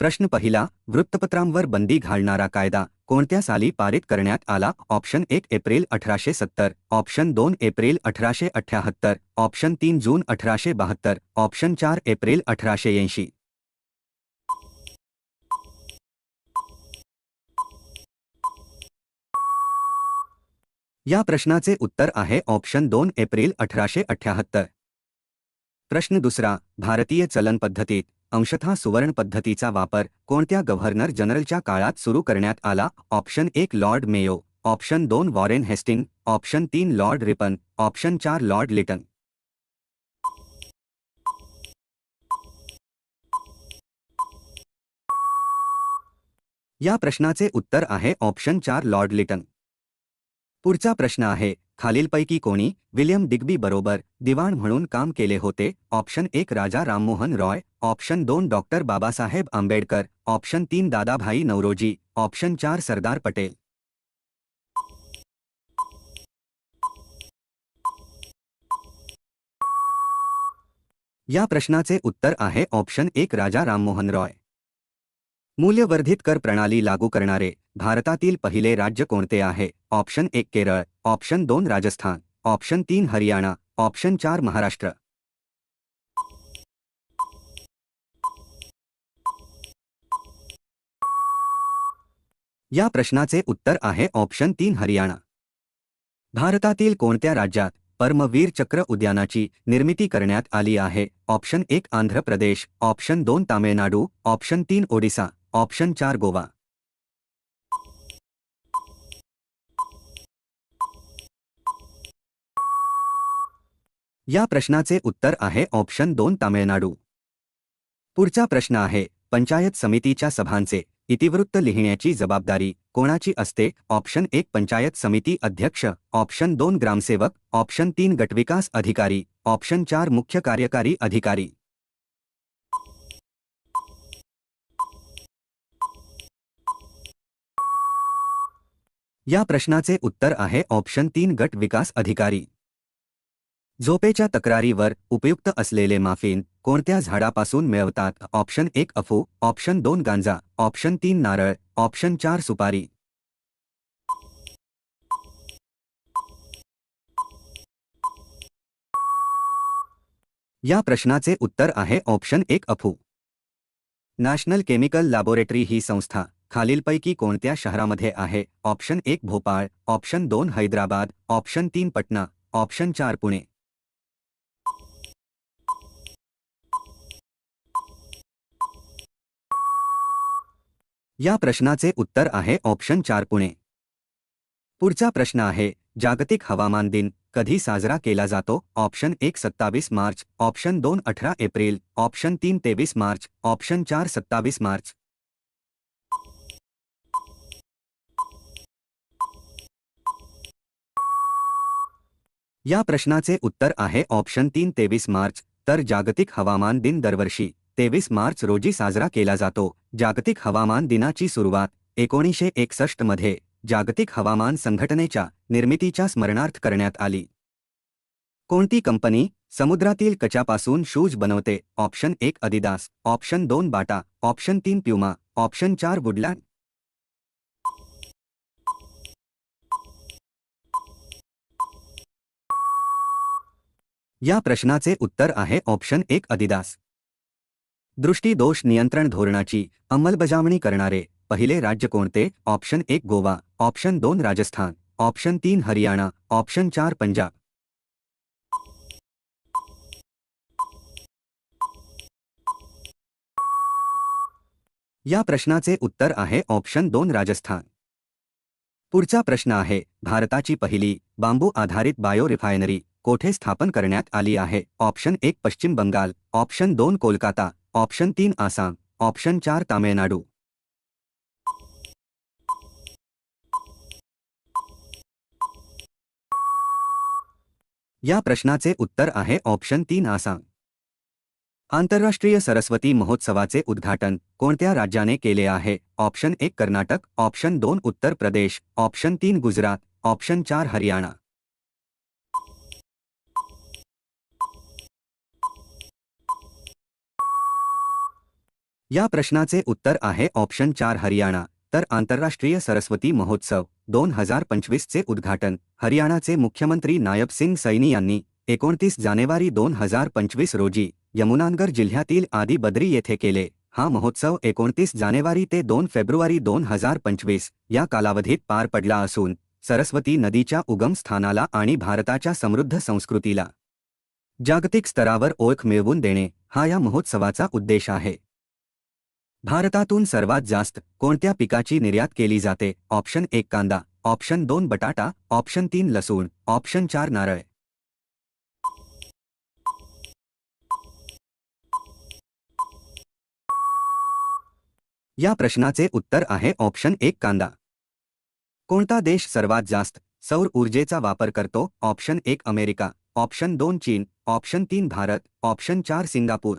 प्रश्न पहिला वृत्तपत्रांवर बंदी घालणारा कायदा कोणत्या साली पारित करण्यात आला? ऑप्शन एक एप्रिल अठराशे सत्तर. ऑप्शन दोन एप्रिल अठराशे अठ्याहत्तर. ऑप्शन तीन जून अठराशे बहात्तर. ऑप्शन चार एप्रिल अठराशे ऐंशी. या प्रश्नाचे उत्तर आहे ऑप्शन दोन एप्रिल अठराशे अठ्याहत्तर. प्रश्न दुसरा भारतीय चलन पद्धतीत अंशतः सुवर्ण पद्धतीचा वापर कोणत्या गव्हर्नर जनरलच्या काळात सुरू करण्यात आला? ऑप्शन एक लॉर्ड मेयो ऑप्शन दोन वॉरेन हेस्टिंग ऑप्शन तीन लॉर्ड रिपन ऑप्शन चार लॉर्ड लिटन. या प्रश्नाचे उत्तर आहे ऑप्शन चार लॉर्ड लिटन. पुढचा प्रश्न आहे खालीलपैकी कोणी विल्यम डिग्बी बरोबर दिवाण म्हणून काम केले होते, ऑप्शन एक राजा राममोहन रॉय, ऑप्शन दोन डॉक्टर बाबासाहेब आंबेडकर, ऑप्शन तीन दादाभाई नवरोजी ऑप्शन चार सरदार पटेल. या प्रश्नाचे उत्तर आहे ऑप्शन एक राजा राममोहन रॉय. मूल्यवर्धित कर प्रणाली लागू करणारे भारतातील पहिले राज्य कोणते आहे? ऑप्शन एक केरळ, ऑप्शन दोन राजस्थान, ऑप्शन तीन हरियाणा, ऑप्शन चार महाराष्ट्र. या प्रश्नाचे उत्तर आहे ऑप्शन तीन हरियाणा. भारतातील कोणत्या राज्यात परमवीर चक्र उद्यानाची निर्मिती करण्यात आली आहे? ऑप्शन एक आंध्र प्रदेश, ऑप्शन दोन तामिळनाडू, ऑप्शन तीन ओडिसा. ऑप्शन चार गोवा। या प्रश्नाचे उत्तर आहे ऑप्शन दोन तामिळनाडू। पुढचा प्रश्न आहे, पंचायत समितीच्या सभांचे इतिवृत्त लिहिण्याची जबाबदारी कोणाची असते? ऑप्शन एक, पंचायत समिती अध्यक्ष. ऑप्शन दोन, ग्रामसेवक. ऑप्शन तीन, गटविकास अधिकारी. ऑप्शन चार, मुख्य कार्यकारी अधिकारी. या प्रश्नाचे उत्तर आहे ऑप्शन तीन गट विकास अधिकारी. झोपेच्या तक्रारीवर उपयुक्त असलेले माफिन कोणत्या झाडापासून मिळवतात? ऑप्शन एक अफू ऑप्शन दोन गांजा ऑप्शन तीन नारळ ऑप्शन चार सुपारी. या प्रश्नाचे उत्तर आहे ऑप्शन एक अफू. नॅशनल केमिकल लॅबोरेटरी ही संस्था. खालीलपैकी कोणत्या शहरामध्ये आहे? ऑप्शन एक भोपाळ, ऑप्शन दोन हैदराबाद, ऑप्शन तीन पटना, ऑप्शन चार पुणे. या प्रश्नाचे उत्तर आहे ऑप्शन चार पुणे. पुढचा प्रश्न आहे, जागतिक हवामान दिन कधी साजरा केला जातो? ऑप्शन एक सत्तावीस मार्च, ऑप्शन दोन अठरा एप्रिल, ऑप्शन तीन तेवीस मार्च, ऑप्शन चार सत्तावीस मार्च. या प्रश्नाचे उत्तर आहे ऑप्शन तीन तेवीस मार्च. तर जागतिक हवामान दिन दरवर्षी तेवीस मार्च रोजी साजरा केला जातो. जागतिक हवामान दिनाची सुरुवात एकोणीसशे एकसष्टमध्ये जागतिक हवामान संघटनेच्या निर्मितीच्या स्मरणार्थ करण्यात आली. कोणती कंपनी समुद्रातील कचापासून शूज बनवते? ऑप्शन एक अदिदास ऑप्शन दोन बाटा ऑप्शन तीन प्युमा ऑप्शन चार वुडलँड या प्रश्नाचे उत्तर आहे ऑप्शन एक अदिदास दृष्टीदोष नियंत्रण धोरणाची अंमलबजावणी करणारे पहिले राज्य कोणते? ऑप्शन एक गोवा, ऑप्शन दोन राजस्थान, ऑप्शन तीन हरियाणा, ऑप्शन चार पंजाब. या प्रश्नाचे उत्तर आहे ऑप्शन दोन राजस्थान. पुढचा प्रश्न आहे, भारताची पहिली बांबू आधारित बायो रिफायनरी कोठे स्थापन करण्यात आली आहे. ऑप्शन एक, पश्चिम बंगाल. ऑप्शन दोन, कोलकाता. ऑप्शन तीन, आसाम. ऑप्शन चार, तामिळनाडू. या प्रश्नाचे उत्तर आहे ऑप्शन तीन, आसाम. आंतरराष्ट्रीय सरस्वती महोत्सवाचे उद्घाटन कोणत्या राज्याने केले आहे? ऑप्शन एक, कर्नाटक. ऑप्शन दोन, उत्तर प्रदेश. ऑप्शन तीन, गुजरात. ऑप्शन चार, हरियाणा. या प्रश्नाचे उत्तर आहे ऑप्शन चार हरियाणा तर आंतरराष्ट्रीय सरस्वती महोत्सव दोन हजार पंचवीसचे उद्घाटन. हरियाणाचे मुख्यमंत्री नायब सिंग सैनी यांनी एकोणतीस जानेवारी दोन हजार पंचवीस रोजी यमुनानगर जिल्ह्यातील आदी बद्री येथे केले. हा महोत्सव एकोणतीस जानेवारी ते दोन फेब्रुवारी दोन हजार पंचवीस या कालावधीत पार पडला असून सरस्वती नदीच्या उगमस्थानाला आणि भारताच्या समृद्ध संस्कृतीला जागतिक स्तरावर ओळख मिळवून देणे हा या महोत्सवाचा उद्देश आहे. भारतातून सर्वात जास्त कोणत्या पिकाची निर्यात केली जाते? ऑप्शन एक कांदा ऑप्शन दोन बटाटा ऑप्शन तीन लसूण ऑप्शन चार नारळ. या प्रश्नाचे उत्तर आहे ऑप्शन एक कांदा. कोणता देश सर्वात जास्त सौर ऊर्जेचा वापर करतो? ऑप्शन एक अमेरिका ऑप्शन दोन चीन ऑप्शन तीन भारत ऑप्शन चार सिंगापूर.